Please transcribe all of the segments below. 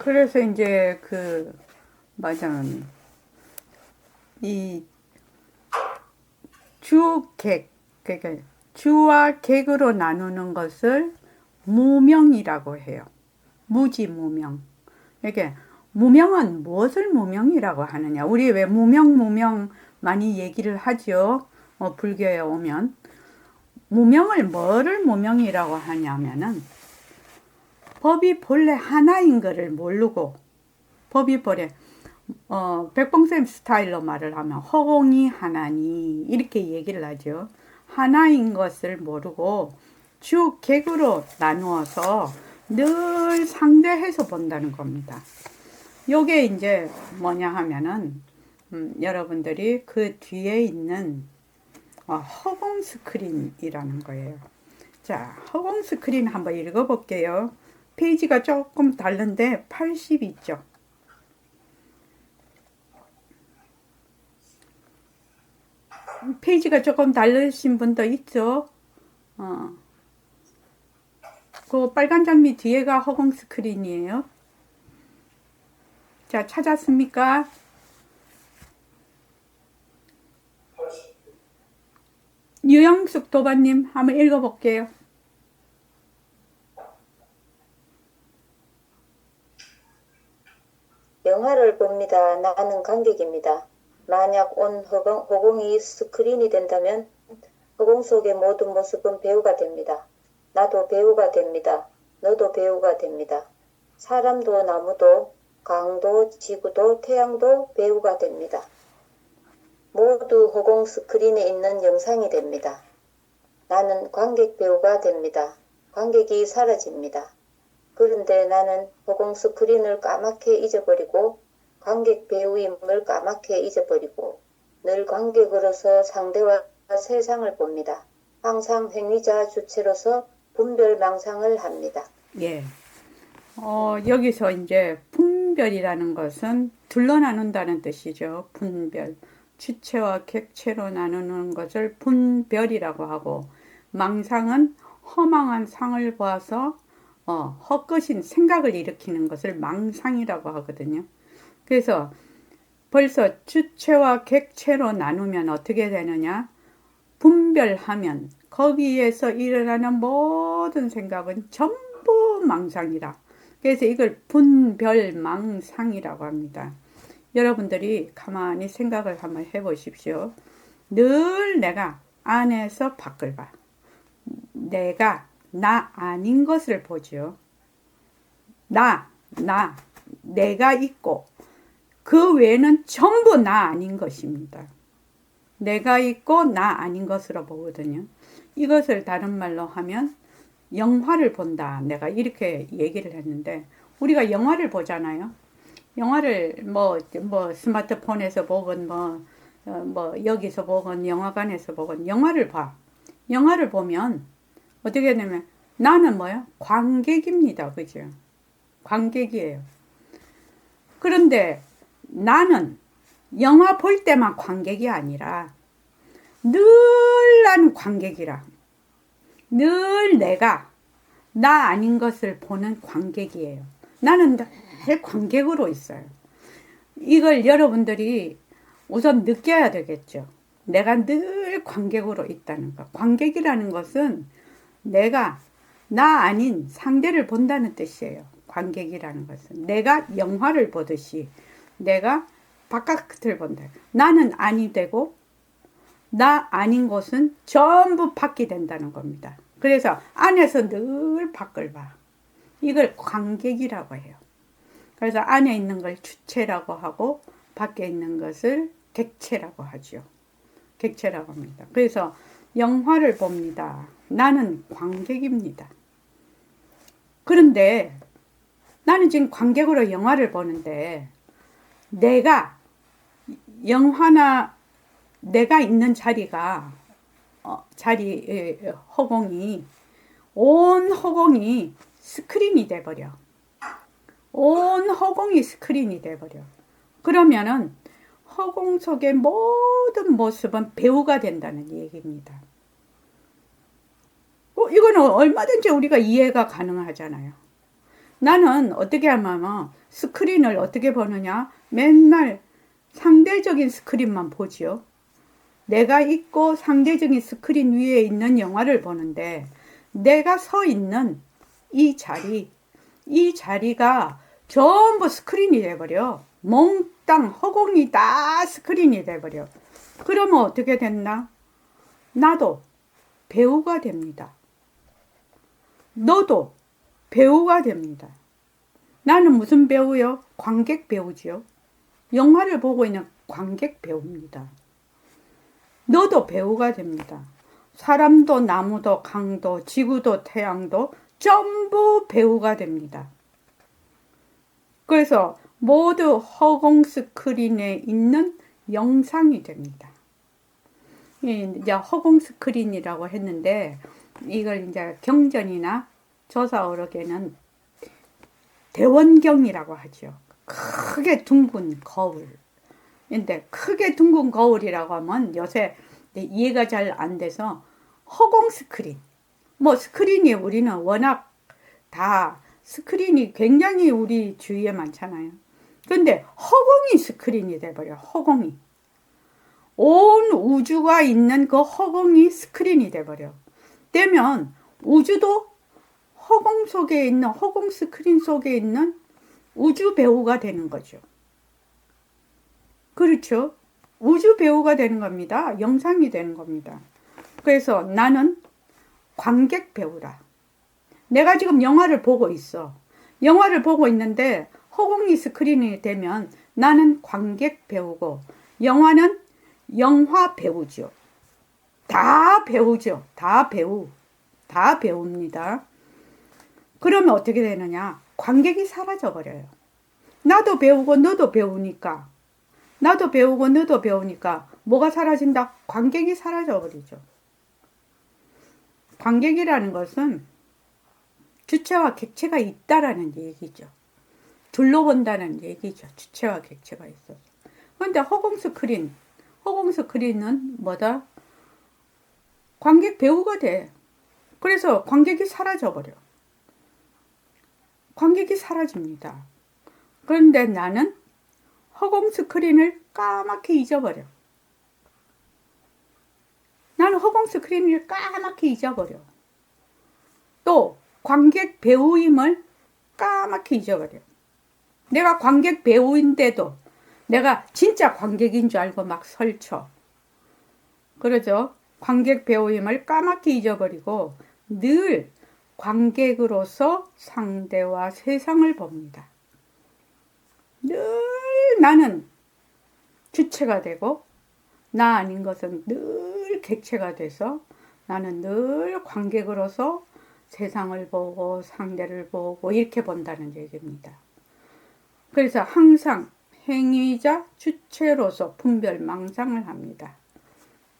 그래서 이제 그 맞아 이 주객 그러니까 주와 객으로 나누는 것을 무명이라고 해요. 무지 무명. 이게 무명은 무엇을 무명이라고 하느냐? 우리 왜 무명 무명 많이 얘기를 하죠. 어, 불교에 오면 무명을 뭐를 무명이라고 하냐면은 법이 본래 하나인 것을 모르고 법이 본래 어, 백봉쌤 스타일로 말을 하면 허공이 하나니 이렇게 얘기를 하죠. 하나인 것을 모르고 주 객으로 나누어서 늘 상대해서 본다는 겁니다. 요게 이제 뭐냐 하면은 음, 여러분들이 그 뒤에 있는 어, 허공 스크린이라는 거예요. 자, 허공 스크린 한번 읽어볼게요. 페이지가 조금 다른데 80 있죠. 페이지가 조금 다르신 분도 있죠. 어. 그 빨간 장미 뒤에가 허공 스크린이에요. 자, 찾았습니까? 유영숙 도반님 한번 읽어볼게요. 영화를 봅니다. 나는 관객입니다. 만약 온 허공, 허공이 스크린이 된다면 허공 속의 모든 모습은 배우가 됩니다. 나도 배우가 됩니다. 너도 배우가 됩니다. 사람도 나무도 강도 지구도 태양도 배우가 됩니다. 모두 허공 스크린에 있는 영상이 됩니다. 나는 관객 배우가 됩니다. 관객이 사라집니다. 그런데 나는 허공 스크린을 까맣게 잊어버리고 관객 배우임을 까맣게 잊어버리고 늘 관객으로서 상대와 세상을 봅니다. 항상 행위자 주체로서 분별 망상을 합니다. 예. 어, 여기서 이제 분별이라는 것은 둘러 나눈다는 뜻이죠. 분별. 주체와 객체로 나누는 것을 분별이라고 하고, 망상은 허망한 상을 보아서 어, 헛것인 생각을 일으키는 것을 망상이라고 하거든요. 그래서 벌써 주체와 객체로 나누면 어떻게 되느냐? 분별하면 거기에서 일어나는 모든 생각은 전부 망상이라. 그래서 이걸 분별망상이라고 합니다. 여러분들이 가만히 생각을 한번 해보십시오. 늘 내가 안에서 밖을 봐. 내가 나 아닌 것을 보죠. 나, 나, 내가 있고 그 외에는 전부 나 아닌 것입니다. 내가 있고 나 아닌 것으로 보거든요. 이것을 다른 말로 하면 영화를 본다. 내가 이렇게 얘기를 했는데 우리가 영화를 보잖아요. 영화를 뭐, 뭐 스마트폰에서 보건 뭐, 어, 뭐 여기서 보건 영화관에서 보건 영화를 봐. 영화를 보면 어떻게 되면 나는 뭐야? 관객입니다. 그죠? 관객이에요. 그런데 나는 영화 볼 때만 관객이 아니라 늘 나는 관객이라. 늘 내가 나 아닌 것을 보는 관객이에요. 나는 늘 관객으로 있어요. 이걸 여러분들이 우선 느껴야 되겠죠. 내가 늘 관객으로 있다는 것. 관객이라는 것은 내가 나 아닌 상대를 본다는 뜻이에요. 관객이라는 것은. 내가 영화를 보듯이 내가 바깥을 본다. 나는 아니 되고 나 아닌 것은 전부 밖이 된다는 겁니다. 그래서 안에서 늘 밖을 봐. 이걸 관객이라고 해요. 그래서 안에 있는 걸 주체라고 하고 밖에 있는 것을 객체라고 하죠. 객체라고 합니다. 그래서 영화를 봅니다. 나는 관객입니다. 그런데 나는 지금 관객으로 영화를 보는데 내가 영화나 내가 있는 자리가 어, 자리 허공이 온 허공이 스크린이 돼 버려. 온 허공이 스크린이 돼 버려. 그러면은 허공 속의 모든 모습은 배우가 된다는 얘기입니다. 어, 이거는 얼마든지 우리가 이해가 가능하잖아요. 나는 어떻게 하면 스크린을 어떻게 보느냐? 맨날 상대적인 스크린만 보지요. 내가 있고 상대적인 스크린 위에 있는 영화를 보는데 내가 서 있는 이 자리, 이 자리가 전부 스크린이 돼버려. 몽땅 허공이 다 스크린이 돼버려. 그러면 어떻게 됐나? 나도 배우가 됩니다. 너도 배우가 됩니다. 나는 무슨 배우요? 관객 배우지요. 영화를 보고 있는 관객 배우입니다. 너도 배우가 됩니다. 사람도 나무도 강도 지구도 태양도 전부 배우가 됩니다. 그래서 모두 허공 스크린에 있는 영상이 됩니다. 이제 허공 스크린이라고 했는데 이걸 이제 경전이나 조사어록에는 대원경이라고 하죠. 크게 둥근 거울. 근데 크게 둥근 거울이라고 하면 요새 이해가 잘 안 돼서 허공 스크린. 뭐 스크린이 우리는 워낙 다 스크린이 굉장히 우리 주위에 많잖아요. 근데 허공이 스크린이 돼버려. 허공이. 온 우주가 있는 그 허공이 스크린이 돼버려. 되면 우주도 허공 속에 있는 허공 스크린 속에 있는 우주 배우가 되는 거죠. 그렇죠. 우주 배우가 되는 겁니다. 영상이 되는 겁니다. 그래서 나는 관객 배우라. 내가 지금 영화를 보고 있어. 영화를 보고 있는데 허공이 스크린이 되면 나는 관객 배우고 영화는 영화 배우죠. 다 배우죠. 다 배우. 다 배웁니다. 그러면 어떻게 되느냐? 관객이 사라져 버려요. 나도 배우고 너도 배우니까 나도 배우고 너도 배우니까 뭐가 사라진다? 관객이 사라져 버리죠. 관객이라는 것은 주체와 객체가 있다라는 얘기죠. 둘러본다는 얘기죠. 주체와 객체가 있어서. 그런데 허공 스크린, 허공 스크린은 뭐다? 관객 배우가 돼. 그래서 관객이 사라져 버려. 관객이 사라집니다. 그런데 나는 허공 스크린을 까맣게 잊어버려. 나는 허공 스크린을 까맣게 잊어버려. 또 관객 배우임을 까맣게 잊어버려. 내가 관객 배우인데도 내가 진짜 관객인 줄 알고 막 설쳐. 그러죠. 관객 배우임을 까맣게 잊어버리고 늘 관객으로서 상대와 세상을 봅니다. 늘 나는 주체가 되고 나 아닌 것은 늘 객체가 돼서 나는 늘 관객으로서 세상을 보고 상대를 보고 이렇게 본다는 얘기입니다. 그래서 항상 행위자 주체로서 분별 망상을 합니다.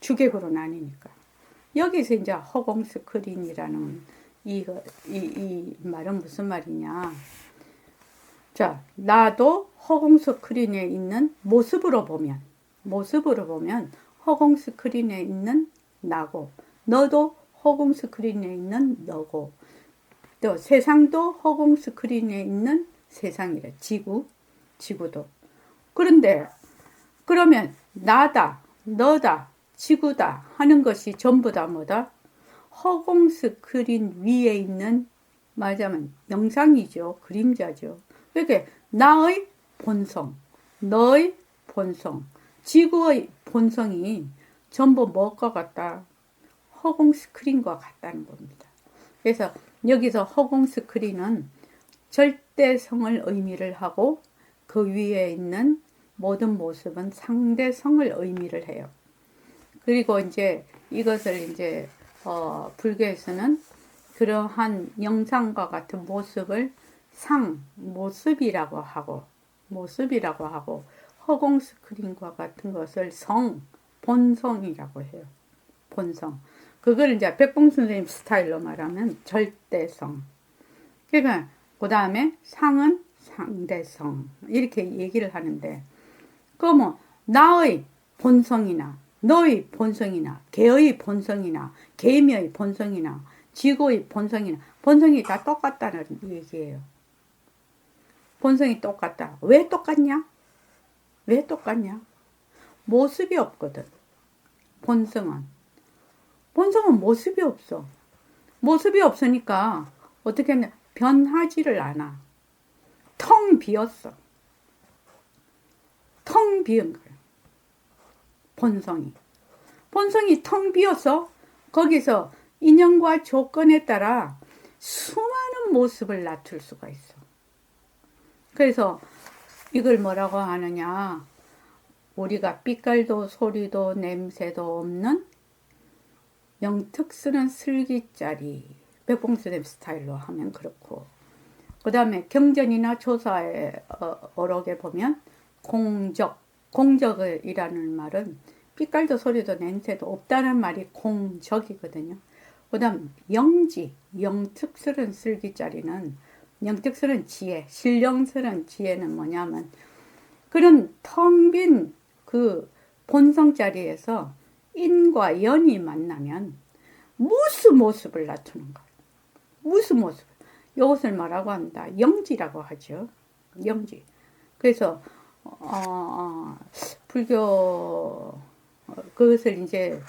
주객으로 나뉘니까. 여기서 이제 허공 스 크린이라는 이, 이, 이 말은 무슨 말이냐. 자, 나도 허공 스크린에 있는 모습으로 보면, 모습으로 보면 허공 스크린에 있는 나고, 너도 허공 스크린에 있는 너고, 또 세상도 허공 스크린에 있는 세상이래. 지구, 지구도. 그런데, 그러면 나다, 너다, 지구다 하는 것이 전부 다 뭐다? 허공 스크린 위에 있는 말하자면 영상이죠. 그림자죠. 그러니까 나의 본성, 너의 본성, 지구의 본성이 전부 뭐가 같다? 허공 스크린과 같다는 겁니다. 그래서 여기서 허공 스크린은 절대성을 의미를 하고 그 위에 있는 모든 모습은 상대성을 의미를 해요. 그리고 이제 이것을 이제 어, 불교에서는 그러한 영상과 같은 모습을 상, 모습이라고 하고, 모습이라고 하고, 허공 스크린과 같은 것을 성, 본성이라고 해요. 본성. 그걸 이제 백봉 선생님 스타일로 말하면 절대성. 그러니까, 그 다음에 상은 상대성. 이렇게 얘기를 하는데, 그러면 뭐 나의 본성이나 너의 본성이나 개의 본성이나 개미의 본성이나 지구의 본성이나 본성이 다 똑같다는 얘기예요. 본성이 똑같다. 왜 똑같냐? 왜 똑같냐? 모습이 없거든. 본성은. 본성은 모습이 없어. 모습이 없으니까 어떻게 했냐? 변하지를 않아. 텅 비었어. 텅 비은 거야. 본성이. 본성이 텅 비어서 거기서 인연과 조건에 따라 수많은 모습을 나툴 수가 있어. 그래서 이걸 뭐라고 하느냐? 우리가 빛깔도 소리도 냄새도 없는 영특 쓰는 슬기짜리 백봉수님 스타일로 하면 그렇고 그 다음에 경전이나 조사의 어, 어록에 보면 공적 공적이라는 말은 빛깔도 소리도 냄새도 없다는 말이 공적이거든요. 그 다음 영지 영특스런 슬기짜리는 영특스런 지혜 신령스런 지혜는 뭐냐면 그런 텅 빈 그 본성 자리에서 인과 연이 만나면 무슨 모습을 나타내는 거예요. 무슨 모습. 이것을 뭐라고 한다. 영지라고 하죠. 영지. 그래서 어, 어, 불교 어, 그것을 이제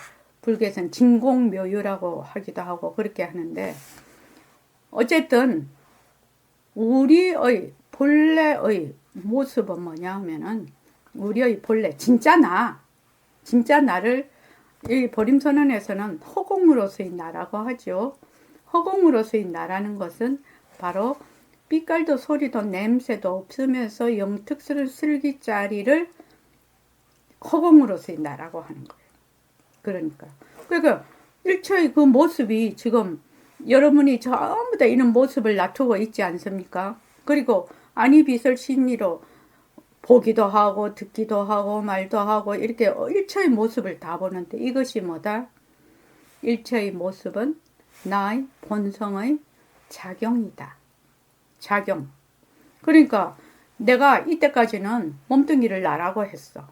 불교에서는 진공묘유라고 하기도 하고 그렇게 하는데 어쨌든 우리의 본래의 모습은 뭐냐 하면은 우리의 본래 진짜 나 진짜 나를 이 보림선언에서는 허공으로서의 나라고 하죠. 허공으로서의 나라는 것은 바로 빛깔도 소리도 냄새도 없으면서 영특스러운 슬기짜리를 허공으로서의 나라고 하는 거예요. 그러니까 그러니까 일초의 그 모습이 지금 여러분이 전부 다 이런 모습을 나타고 있지 않습니까? 그리고 안이비설 신리로 보기도 하고 듣기도 하고 말도 하고 이렇게 일체의 모습을 다 보는데 이것이 뭐다? 일체의 모습은 나의 본성의 작용이다. 작용. 그러니까 내가 이때까지는 몸뚱이를 나라고 했어.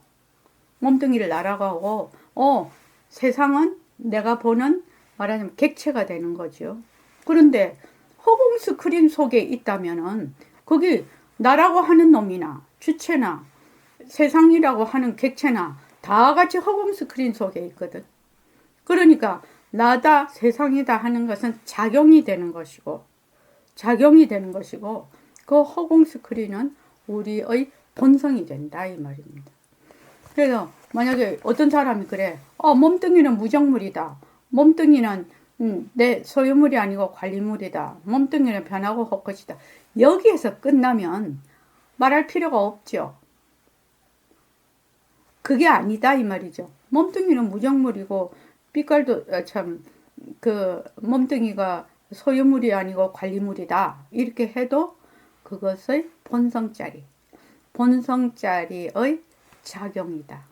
몸뚱이를 나라고 하고 어 세상은 내가 보는 말하자면 객체가 되는 거죠. 그런데 허공 스크린 속에 있다면은 거기 나라고 하는 놈이나 주체나 세상이라고 하는 객체나 다 같이 허공 스크린 속에 있거든. 그러니까 나다 세상이다 하는 것은 작용이 되는 것이고 작용이 되는 것이고 그 허공 스크린은 우리의 본성이 된다 이 말입니다. 그래서 만약에 어떤 사람이 그래, 어 몸뚱이는 무정물이다. 몸뚱이는 음, 내 소유물이 아니고 관리물이다. 몸뚱이는 변하고 헛것이다. 여기에서 끝나면 말할 필요가 없죠. 그게 아니다 이 말이죠. 몸뚱이는 무정물이고 빛깔도 어, 참그 몸뚱이가 소유물이 아니고 관리물이다. 이렇게 해도 그것의 본성짜리, 본성짜리의 작용이다.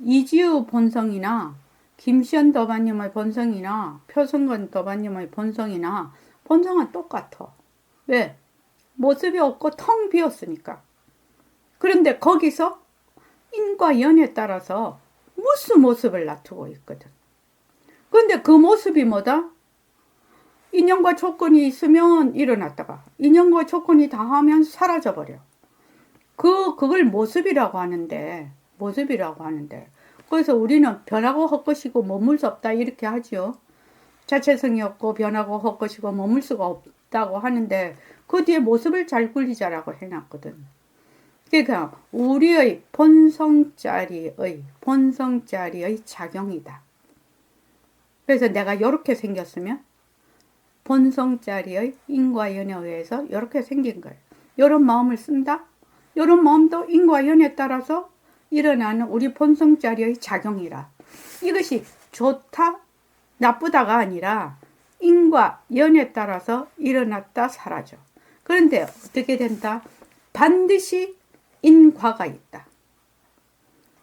이지우 본성이나 김시현 도반님의 본성이나 표성건 도반님의 본성이나 본성은 똑같아. 왜? 모습이 없고 텅 비었으니까. 그런데 거기서 인과 연에 따라서 무슨 모습을 나타고 있거든. 그런데 그 모습이 뭐다? 인연과 조건이 있으면 일어났다가 인연과 조건이 다하면 사라져버려. 그 그걸 모습이라고 하는데 모습이라고 하는데 그래서 우리는 변하고 헛것이고 머물 수 없다 이렇게 하지요. 자체성이 없고 변하고 헛것이고 머물 수가 없다고 하는데 그 뒤에 모습을 잘 굴리자라고 해놨거든. 그러니까 우리의 본성짜리의 본성짜리의 작용이다. 그래서 내가 이렇게 생겼으면 본성짜리의 인과 연에 의해서 이렇게 생긴 거예요. 이런 마음을 쓴다. 이런 마음도 인과 연에 따라서 일어나는 우리 본성짜리의 작용이라. 이것이 좋다, 나쁘다가 아니라 인과 연에 따라서 일어났다 사라져. 그런데 어떻게 된다? 반드시 인과가 있다.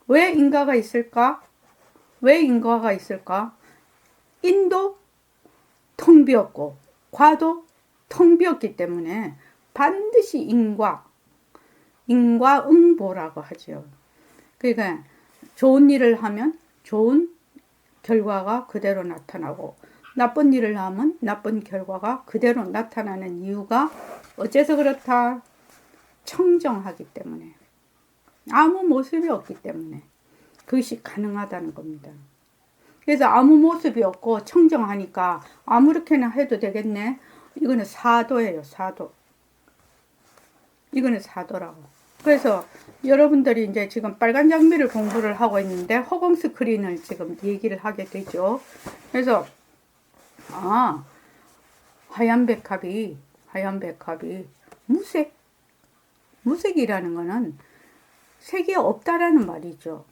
왜 인과가 있을까? 왜 인과가 있을까? 인도 텅 비었고 과도 텅 비었기 때문에 반드시 인과, 인과응보라고 하죠. 그러니까 좋은 일을 하면 좋은 결과가 그대로 나타나고 나쁜 일을 하면 나쁜 결과가 그대로 나타나는 이유가 어째서 그렇다? 청정하기 때문에 아무 모습이 없기 때문에 그것이 가능하다는 겁니다. 그래서 아무 모습이 없고 청정하니까 아무렇게나 해도 되겠네. 이거는 사도예요, 사도. 이거는 사도라고. 그래서 여러분들이 이제 지금 빨간 장미를 공부를 하고 있는데 허공 스크린을 지금 얘기를 하게 되죠. 그래서 아 하얀 백합이 하얀 백합이 무색 무색이라는 거는 색이 없다라는 말이죠.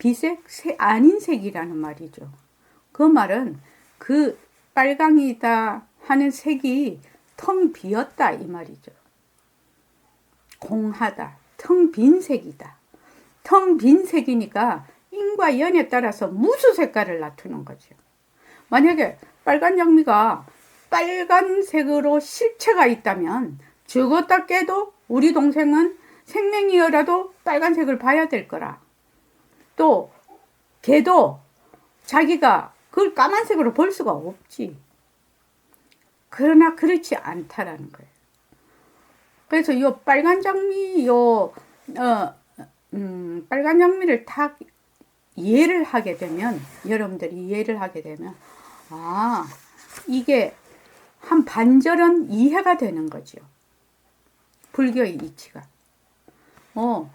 비색 색 아닌 색이라는 말이죠. 그 말은 그 빨강이다 하는 색이 텅 비었다 이 말이죠. 공하다, 텅 빈 색이다. 텅 빈 색이니까 인과 연에 따라서 무수 색깔을 나타내는 거죠. 만약에 빨간 장미가 빨간색으로 실체가 있다면 죽었다 깨도 우리 동생은 생명이어라도 빨간색을 봐야 될 거라. 또 걔도 자기가 그걸 까만색으로 볼 수가 없지. 그러나 그렇지 않다라는 거예요. 그래서 요 빨간 장미 요 어, 음, 빨간 장미를 딱 이해를 하게 되면 여러분들이 이해를 하게 되면 아 이게 한 반절은 이해가 되는 거죠. 불교의 이치가. 어,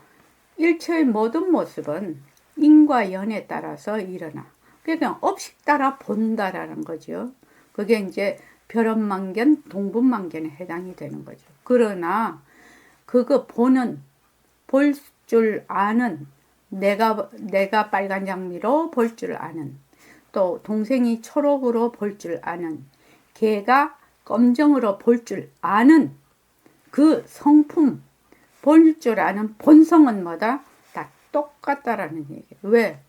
일체의 모든 모습은 인과 연에 따라서 일어나. 그냥 업식 따라 본다라는 거죠. 그게 이제 벼런만견, 동분만견에 해당이 되는 거죠. 그러나 그거 보는 볼 줄 아는 내가 내가 빨간 장미로 볼 줄 아는 또 동생이 초록으로 볼 줄 아는 걔가 검정으로 볼 줄 아는 그 성품 볼 줄 아는 본성은 뭐다? 다 똑같다라는 얘기예요. 왜?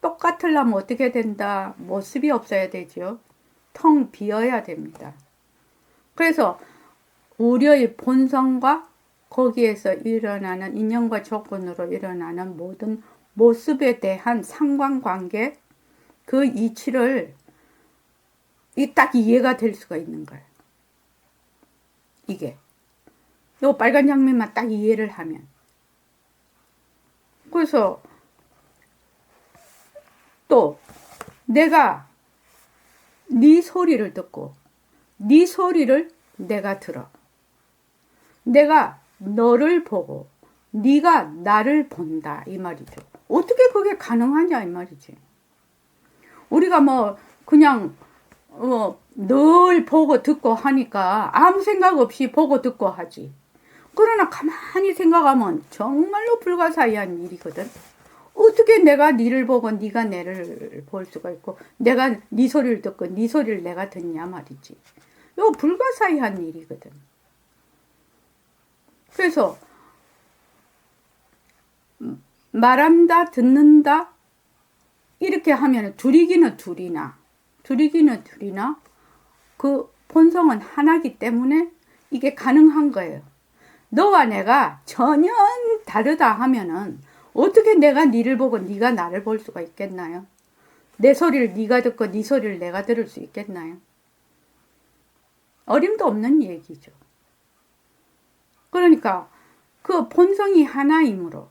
똑같으려면 어떻게 된다? 모습이 없어야 되죠. 텅 비어야 됩니다. 그래서 우려의 본성과 거기에서 일어나는 인연과 조건으로 일어나는 모든 모습에 대한 상관관계 그 이치를 이딱 이해가 될 수가 있는 거예요. 이게 요 빨간 장면만 딱 이해를 하면 그래서 또 내가 네 소리를 듣고 네 소리를 내가 들어 내가 너를 보고 네가 나를 본다 이 말이죠. 어떻게 그게 가능하냐 이 말이지. 우리가 뭐 그냥 어, 늘 보고 듣고 하니까 아무 생각 없이 보고 듣고 하지. 그러나 가만히 생각하면 정말로 불가사의한 일이거든. 어떻게 내가 니를 보고 네가 내를 볼 수가 있고 내가 네 소리를 듣고 네 소리를 내가 듣냐 말이지. 이거 불가사의한 일이거든. 그래서 말한다 듣는다 이렇게 하면 둘이기는 둘이나 둘이기는 둘이나 그 본성은 하나기 때문에 이게 가능한 거예요. 너와 내가 전혀 다르다 하면은 어떻게 내가 니를 보고 네가 나를 볼 수가 있겠나요? 내 소리를 네가 듣고 네 소리를 내가 들을 수 있겠나요? 어림도 없는 얘기죠. 그러니까 그 본성이 하나이므로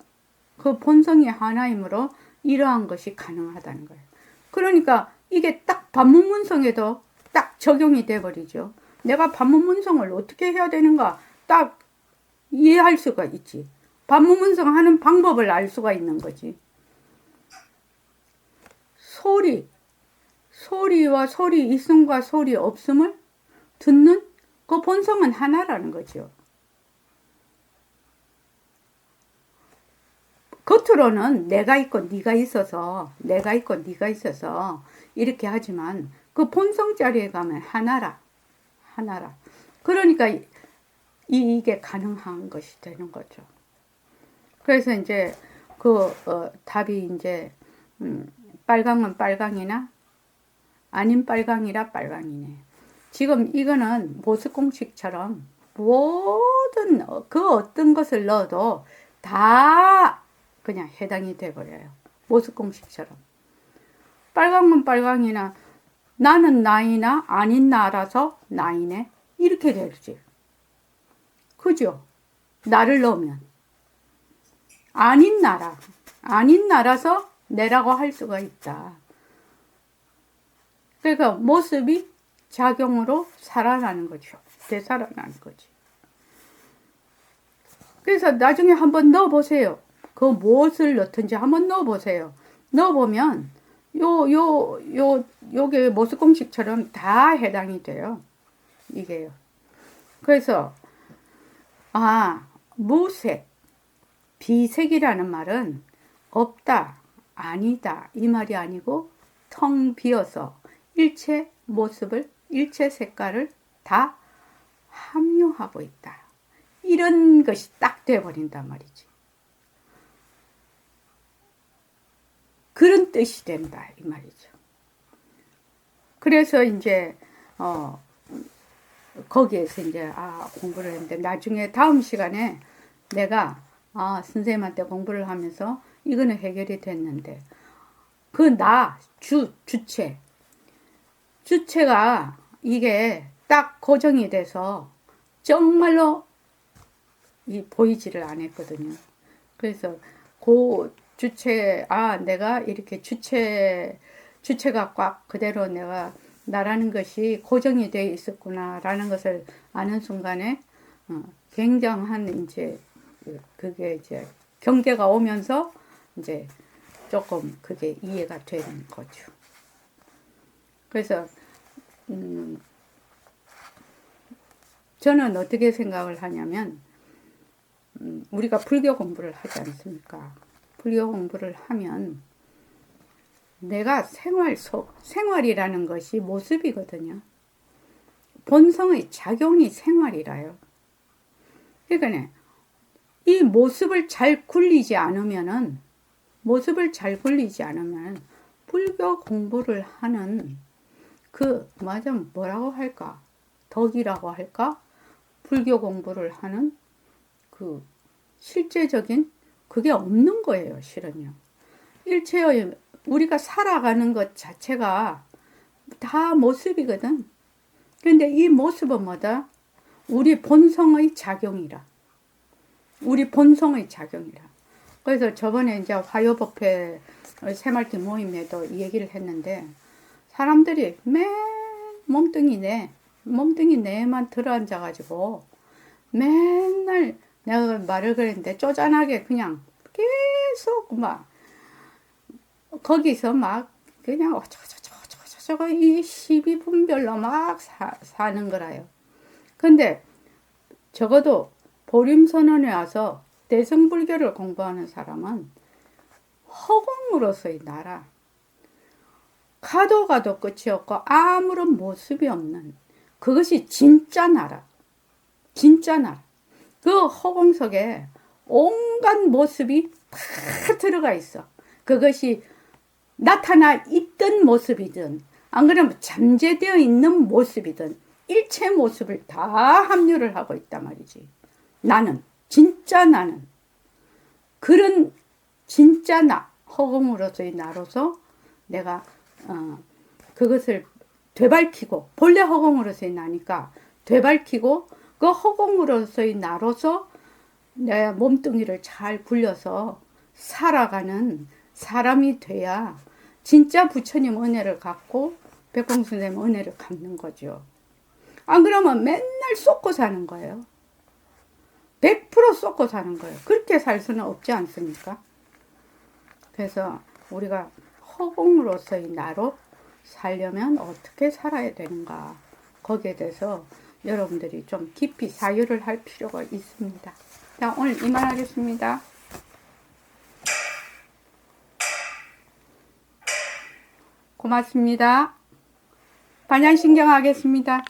그 본성이 하나이므로 이러한 것이 가능하다는 거예요. 그러니까 이게 딱 반문문성에도 딱 적용이 돼 버리죠. 내가 반문문성을 어떻게 해야 되는가 딱 이해할 수가 있지. 반문문성 하는 방법을 알 수가 있는 거지. 소리, 소리와 소리 있음과 소리 없음을 듣는 그 본성은 하나라는 거죠. 겉으로는 내가 있고 네가 있어서 내가 있고 네가 있어서 이렇게 하지만 그 본성 자리에 가면 하나라 하나라 그러니까 이, 이게 가능한 것이 되는 거죠. 그래서 이제 그 어, 답이 이제 음, 빨강은 빨강이나 아닌 빨강이라 빨강이네. 지금 이거는 모습 공식처럼 모든 그 어떤 것을 넣어도 다 그냥 해당이 돼버려요. 모습 공식처럼. 빨강은 빨강이나 나는 나이나 아닌 나라서 나이네. 이렇게 되지. 그죠? 나를 넣으면. 아닌 나라. 아닌 나라서 내라고 할 수가 있다. 그러니까 모습이 작용으로 살아나는 거죠. 되살아나는 거지. 그래서 나중에 한번 넣어보세요. 그 무엇을 넣든지 한번 넣어보세요. 넣어보면 요, 요, 요, 요게 모습 공식처럼 다 해당이 돼요. 이게요. 그래서, 아, 무색, 비색이라는 말은 없다, 아니다, 이 말이 아니고 텅 비어서 일체 모습을, 일체 색깔을 다 함유하고 있다. 이런 것이 딱 돼버린단 말이지. 그런 뜻이 된다 이 말이죠. 그래서 이제 어 거기에서 이제 아 공부를 했는데 나중에 다음 시간에 내가 아 선생님한테 공부를 하면서 이거는 해결이 됐는데 그 나 주 주체 주체가 이게 딱 고정이 돼서 정말로 이 보이지를 않았거든요. 그래서 그 주체 아 내가 이렇게 주체 주체가 꽉 그대로 내가 나라는 것이 고정이 돼 있었구나라는 것을 아는 순간에 어, 굉장한 이제 그- 그게 이제 경계가 오면서 이제 조금 그게 이해가 되는 거죠. 그래서 음, 저는 어떻게 생각을 하냐면 음, 우리가 불교 공부를 하지 않습니까? 불교 공부를 하면 내가 생활 속 생활이라는 것이 모습이거든요. 본성의 작용이 생활이라요. 그러니까 이 모습을 잘 굴리지 않으면은 모습을 잘 굴리지 않으면 불교 공부를 하는 그 맞아 뭐라고 할까 덕이라고 할까 불교 공부를 하는 그 실제적인 그게 없는 거예요, 실은요. 일체의 우리가 살아가는 것 자체가 다 모습이거든. 근데 이 모습은 뭐다? 우리 본성의 작용이라. 우리 본성의 작용이라. 그래서 저번에 이제 화요법회 새말티 모임에도 이 얘기를 했는데 사람들이 맨 몸뚱이 내 몸뚱이 내만 들어앉아가지고 맨날 내가 말을 그랬는데 쪼잔하게 그냥 계속 막 거기서 막 그냥 어쩌고저쩌고저쩌고 이 시비 분별로 막 사, 사는 거라요. 근데 적어도 보림선언에 와서 대승불교를 공부하는 사람은 허공으로서의 나라 가도 가도 끝이 없고 아무런 모습이 없는 그것이 진짜 나라 진짜 나라 그 허공 속에 온갖 모습이 다 들어가 있어. 그것이 나타나 있던 모습이든, 안 그러면 잠재되어 있는 모습이든, 일체 모습을 다 합류를 하고 있단 말이지. 나는, 진짜 나는. 그런 진짜 나, 허공으로서의 나로서 내가, 어, 그것을 되밟히고, 본래 허공으로서의 나니까 되밟히고, 그 허공으로서의 나로서 내 몸뚱이를 잘 굴려서 살아가는 사람이 돼야 진짜 부처님 은혜를 갖고 백공수님 은혜를 갚는 거죠. 안 그러면 맨날 쏟고 사는 거예요. 100% 쏟고 사는 거예요. 그렇게 살 수는 없지 않습니까? 그래서 우리가 허공으로서의 나로 살려면 어떻게 살아야 되는가 거기에 대해서 여러분들이 좀 깊이 사유를 할 필요가 있습니다. 자, 오늘 이만 하겠습니다. 고맙습니다. 반향신경 하겠습니다.